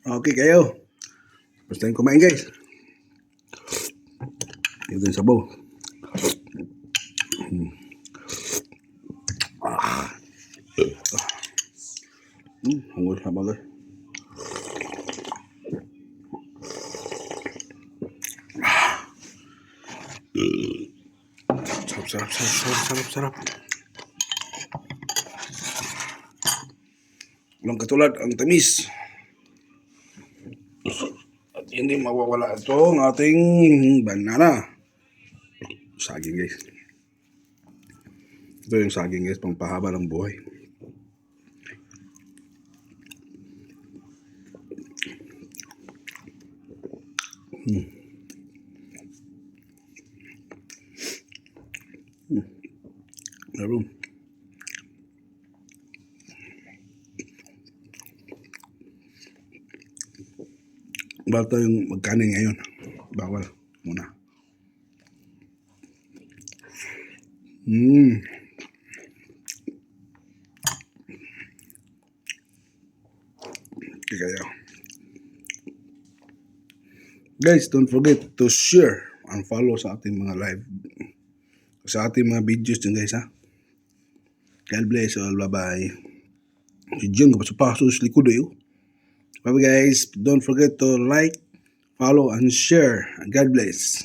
Okay kayo. Basta yung kumain guys. Ito yung sabaw. Hmm. Ah. Hmm, hungos na ba guys? Sarap, sarap, sarap, sarap, sarap, sarap. Walang katulad ang tamis. At hindi mawawala ito ang ating banana. Saging guys. Ito yung saging guys, pampahaba ng buhay. Hmm. Hmm. Meron. Bawal tayong magkanin ngayon. Bawal. Muna. Mm. Okay kayo. Guys, don't forget to share and follow sa ating mga live. Sa ating mga videos din guys ha. God bless all. Bye-bye. Si John, kapasupasos likod eh. Bye guys. Don't forget to like, follow, and share. God bless.